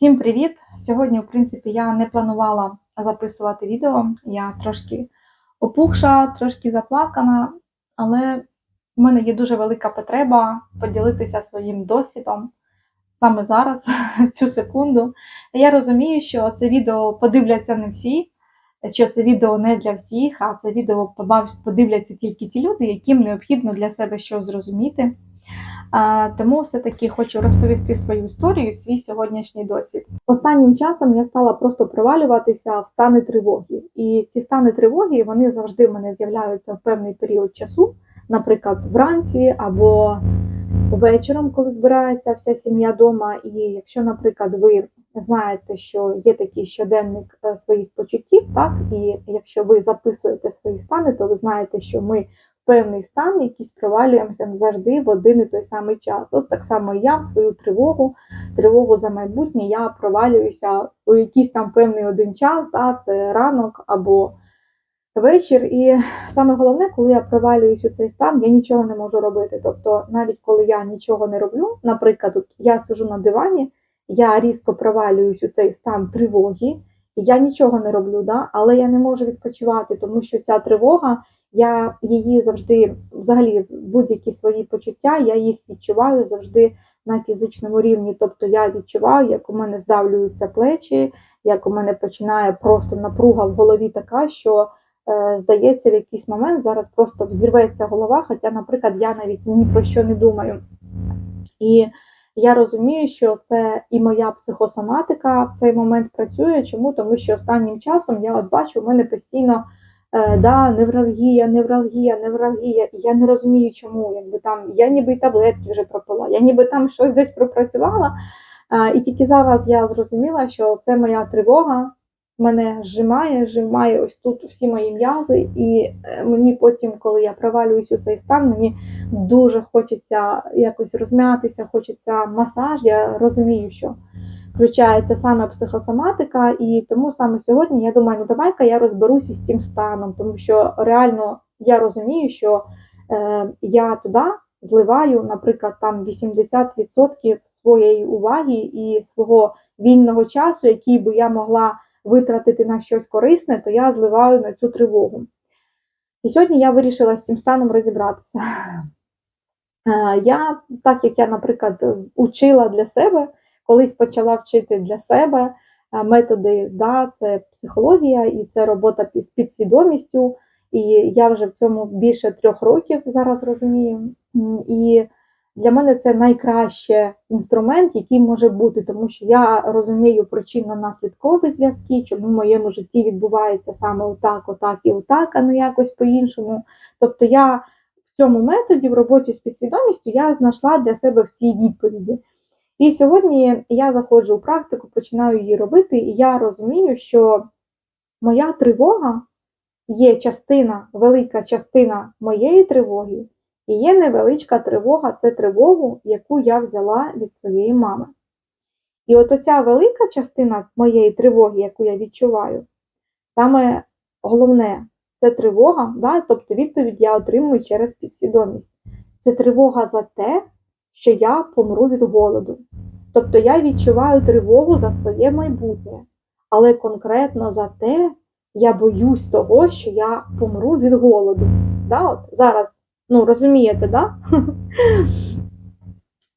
Всім привіт! Сьогодні, в принципі, я не планувала записувати відео. Я трошки опухша, трошки заплакана, але в мене є дуже велика потреба поділитися своїм досвідом саме зараз, в цю секунду. Я розумію, що це відео подивляться не всі, що це відео не для всіх, а це відео подивляться тільки ті люди, яким необхідно для себе щось зрозуміти. А, Тому все-таки хочу розповісти свою історію, свій сьогоднішній досвід. Останнім часом я стала просто провалюватися в стани тривоги. І ці стани тривоги вони завжди в мене з'являються в певний період часу, наприклад, вранці або вечором, коли збирається вся сім'я вдома. І якщо, наприклад, ви знаєте, що є такий щоденник е, своїх почуттів, так і якщо ви записуєте свої стани, то ви знаєте, що ми певний стан, якийсь провалюємося завжди в один і той самий час. От так само я в свою тривогу, тривогу за майбутнє, я провалююся у якийсь там певний один час, да, це ранок або вечір. І саме головне, коли я провалююсь у цей стан, я нічого не можу робити. Тобто, навіть коли я нічого не роблю, наприклад, от я сижу на дивані, я різко провалююсь у цей стан тривоги, я нічого не роблю, да, але я не можу відпочивати, тому що ця тривога. Я її завжди, взагалі, будь-які свої почуття, я їх відчуваю завжди на фізичному рівні. Тобто я відчуваю, як у мене здавлюються плечі, як у мене починає просто напруга в голові така, що е, здається, в якийсь момент зараз просто взірветься голова, хоча, наприклад, я навіть ні про що не думаю. І я розумію, що це і моя психосоматика в цей момент працює. Чому? Тому що останнім часом я от бачу, у мене постійно да, невралгія, невралгія, невралгія. Я не розумію, чому. Якби там я ніби й таблетки вже пропила, я ніби там щось десь пропрацювала. Е, і тільки зараз я зрозуміла, що це моя тривога. Мене зжимає, зжимає ось тут всі мої м'язи, і е, мені потім, коли я провалююсь у цей стан, мені дуже хочеться якось розм'ятися, хочеться масаж. Я розумію, що включається саме психосоматика, і тому саме сьогодні я думаю, ну давай-ка я розберуся з цим станом, тому що реально я розумію, що е, я туди зливаю, наприклад, там 80% своєї уваги і свого вільного часу, який би я могла витратити на щось корисне, то я зливаю на цю тривогу. І сьогодні я вирішила з цим станом розібратися. Е, Я, так як я, наприклад, учила для себе, колись почала вчити для себе е, методи, да, це психологія і це робота з підсвідомістю. І я вже в цьому більше трьох років зараз розумію. І для мене це найкраще інструмент, який може бути, тому що я розумію причинно-наслідкові зв'язки, чому в моєму житті відбувається саме отак, отак і отак, а не якось по-іншому. Тобто я в цьому методі, в роботі з підсвідомістю, я знайшла для себе всі відповіді. І сьогодні я заходжу у практику, починаю її робити, і я розумію, що моя тривога є частина, велика частина моєї тривоги, і є невеличка тривога це тривогу, яку я взяла від своєї мами. І от оця велика частина моєї тривоги, яку я відчуваю, саме головне це тривога, да? тобто відповідь я отримую через підсвідомість. Це тривога за те, що я помру від голоду. Тобто я відчуваю тривогу за своє майбутнє, але конкретно за те, я боюсь того, що я помру від голоду. Да? От зараз, ну розумієте, да?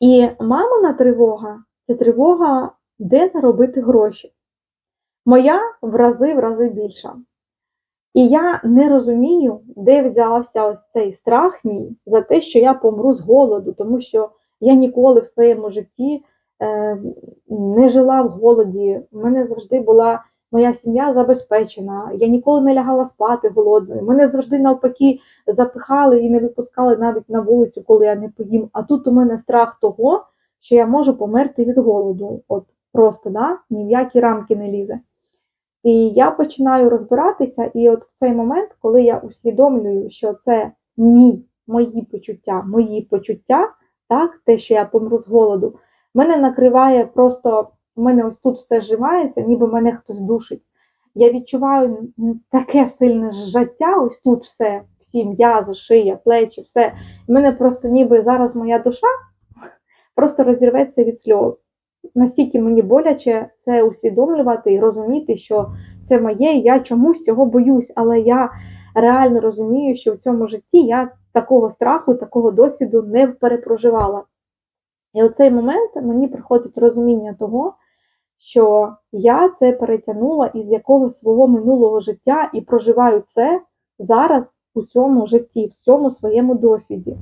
І мамина тривога це тривога, де заробити гроші. Моя в рази в рази більша. І я не розумію, де взявся ось цей страх мій за те, що я помру з голоду, тому що я ніколи в своєму житті е, не жила в голоді. У мене завжди була моя сім'я забезпечена. Я ніколи не лягала спати голодною. Мене завжди навпаки запихали і не випускали навіть на вулицю, коли я не поїм. А тут у мене страх того, що я можу померти від голоду. От просто да? ні в які рамки не лізе. І я починаю розбиратися, і от в цей момент, коли я усвідомлюю, що це мій, мої почуття, мої почуття, так, те, що я помру з голоду, мене накриває просто, в мене ось тут все зжимається, ніби мене хтось душить. Я відчуваю таке сильне зжаття, ось тут все, всі м'язи, шия, плечі, все. І мене просто ніби зараз моя душа просто розірветься від сльоз. настільки мені боляче це усвідомлювати і розуміти, що це моє, я чомусь цього боюсь, але я реально розумію, що в цьому житті я такого страху, такого досвіду не перепроживала. І у цей момент мені приходить розуміння того, що я це перетягнула із якогось свого минулого життя і проживаю це зараз у цьому житті, в цьому своєму досвіді.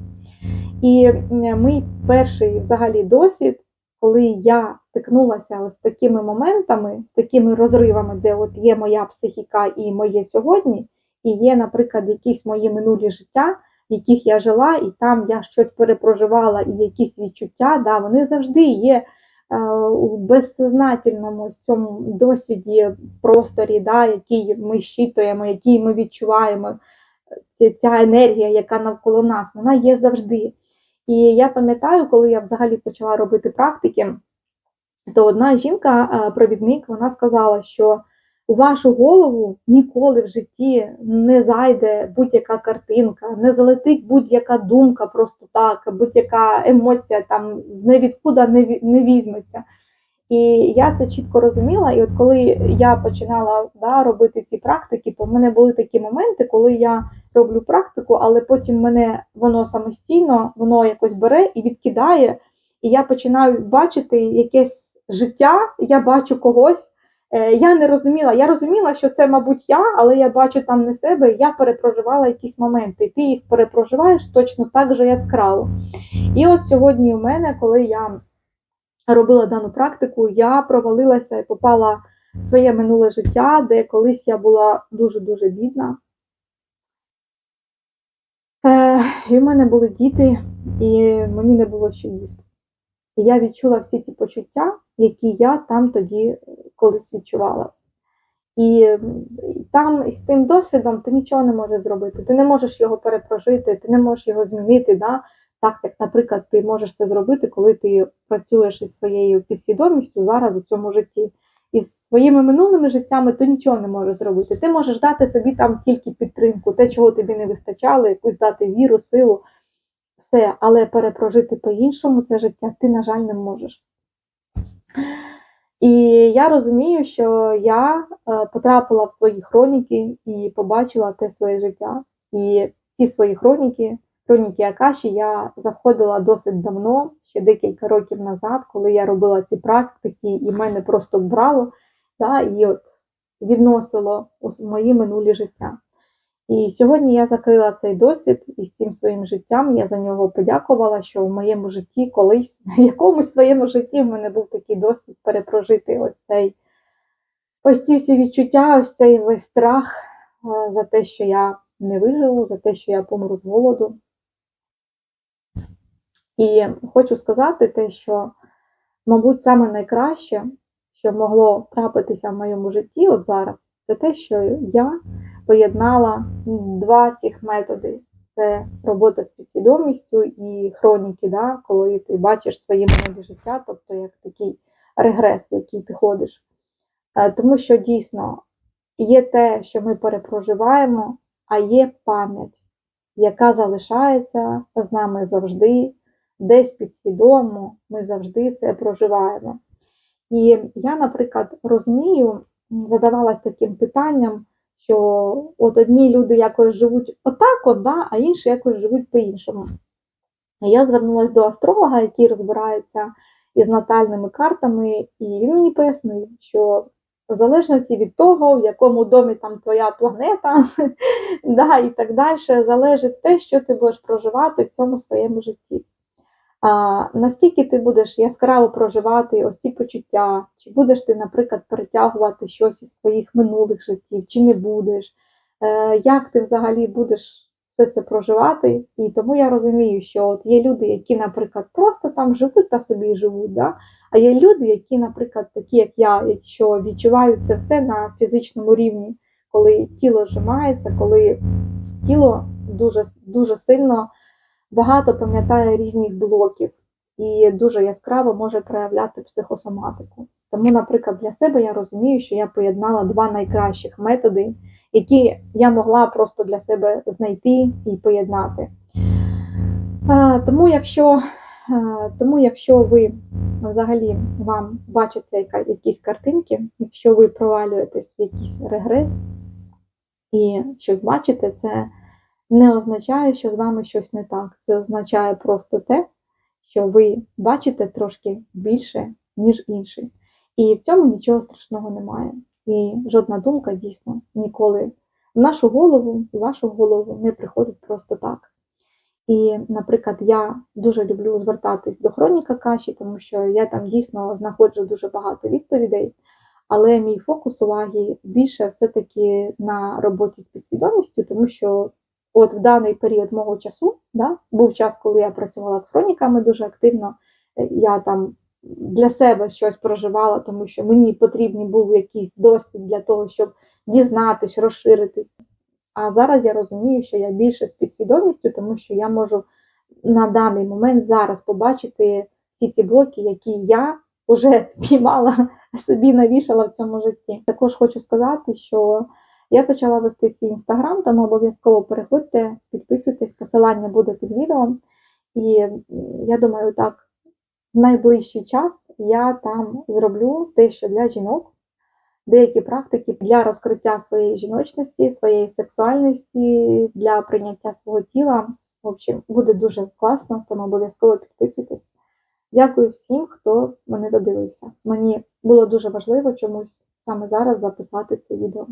І мій перший взагалі досвід, коли я стикнулася з такими моментами, з такими розривами, де от є моя психіка і моє сьогодні, і є, наприклад, якісь мої минулі життя, в яких я жила, і там я щось перепроживала, і якісь відчуття, да, вони завжди є е, у безсознательному цьому досвіді, просторі, да, який ми щитуємо, який ми відчуваємо. Ця- енергія, яка навколо нас, вона є завжди. І я пам'ятаю, коли я взагалі почала робити практики, то одна жінка, е, вона сказала, що у вашу голову ніколи в житті не зайде будь-яка картинка, не залетить будь-яка думка просто так, будь-яка емоція там з невідкуда не, не візьметься. І я це чітко розуміла. І от коли я починала да, робити ці практики, то в мене були такі моменти, коли я роблю практику, але потім мене воно самостійно, воно якось бере і відкидає. І я починаю бачити якесь життя, я бачу когось. Е, Я не розуміла, я розуміла, що це, мабуть, я, але я бачу там не себе, я перепроживала якісь моменти. Ти їх перепроживаєш точно так же яскраво. І от сьогодні у мене, коли я робила дану практику, я провалилася і попала в своє минуле життя, де колись я була дуже-дуже бідна. Е, і в мене були діти, і мені не було що їсти. І я відчула всі ті почуття, які я там тоді е, колись відчувала. І і там з тим досвідом ти нічого не можеш зробити. Ти не можеш його перепрожити, ти не можеш його змінити. Да? Так як, наприклад, ти можеш це зробити, коли ти працюєш із своєю підсвідомістю зараз у цьому житті. Із своїми минулими життями ти нічого не можеш зробити. Ти можеш дати собі там тільки підтримку, те, чого тобі не вистачало, якусь дати віру, силу, все, але перепрожити по-іншому це життя ти, на жаль, не можеш. І я розумію, що я е, потрапила в свої хроніки і побачила те своє життя. І ці свої хроніки, хроніки Акаші, я заходила досить давно, ще декілька років назад, коли я робила ці практики, і мене просто брало да, і от відносило у мої минулі життя. І сьогодні я закрила цей досвід із цим своїм життям. Я за нього подякувала, що в моєму житті колись, в якомусь своєму житті в мене був такий досвід перепрожити ось цей ось ці всі відчуття, ось цей весь страх за те, що я не виживу, за те, що я помру з голоду. І хочу сказати те, що, мабуть, саме найкраще, що могло трапитися в моєму житті от зараз, це те, що я поєднала два цих методи. Це робота з підсвідомістю і хроніки, да, коли ти бачиш своє минуле життя, тобто як такий регрес, в який ти ходиш. Е, Тому що дійсно є те, що ми перепроживаємо, а є пам'ять, яка залишається з нами завжди, десь підсвідомо, ми завжди це проживаємо. І я, наприклад, розумію, задавалась таким питанням, що от одні люди якось живуть отак, от, да, а інші якось живуть по-іншому. Я звернулася до астролога, який розбирається із натальними картами, і він мені пояснив, що в залежності від того, в якому домі там твоя планета, да, і так далі, залежить те, що ти будеш проживати в цьому своєму житті. Наскільки ти будеш яскраво проживати ось ці почуття, чи будеш ти, наприклад, перетягувати щось із своїх минулих життів, чи не будеш, е, як ти взагалі будеш все це проживати. І тому я розумію, що от є люди, які, наприклад, просто там живуть та собі живуть, да? а є люди, які, наприклад, такі, як я, що відчувають це все на фізичному рівні, коли тіло зжимається, коли тіло дуже, дуже сильно багато пам'ятає різних блоків і дуже яскраво може проявляти психосоматику. Тому, наприклад, для себе я розумію, що я поєднала два найкращих методи, які я могла просто для себе знайти і поєднати. Тому якщо, тому якщо ви взагалі вам бачаться якісь картинки, якщо ви провалюєтесь в якийсь регрес і щось бачите, це не означає, що з вами щось не так. Це означає просто те, що ви бачите трошки більше, ніж інший. І в цьому нічого страшного немає. І жодна думка дійсно ніколи в нашу голову, в вашу голову не приходить просто так. І, наприклад, я дуже люблю звертатись до хроніка каші, тому що я там дійсно знаходжу дуже багато відповідей. Але мій фокус уваги більше все-таки на роботі з підсвідомістю, тому що от в даний період мого часу, да, був час, коли я працювала з хроніками дуже активно. е, Я там для себе щось проживала, тому що мені потрібний був якийсь досвід для того, щоб дізнатись, розширитись. А зараз я розумію, що я більше з підсвідомістю, тому що я можу на даний момент зараз побачити всі ці блоки, які я вже піймала собі навішала в цьому житті. Також хочу сказати, що я почала вести свій інстаграм, тому обов'язково переходьте, підписуйтесь, посилання буде під відео. І я думаю, так, в найближчий час я там зроблю те, що для жінок, деякі практики для розкриття своєї жіночності, своєї сексуальності, для прийняття свого тіла. В общем, буде дуже класно, тому обов'язково підписуйтесь. Дякую всім, хто мене додивився. Мені було дуже важливо чомусь саме зараз записати це відео.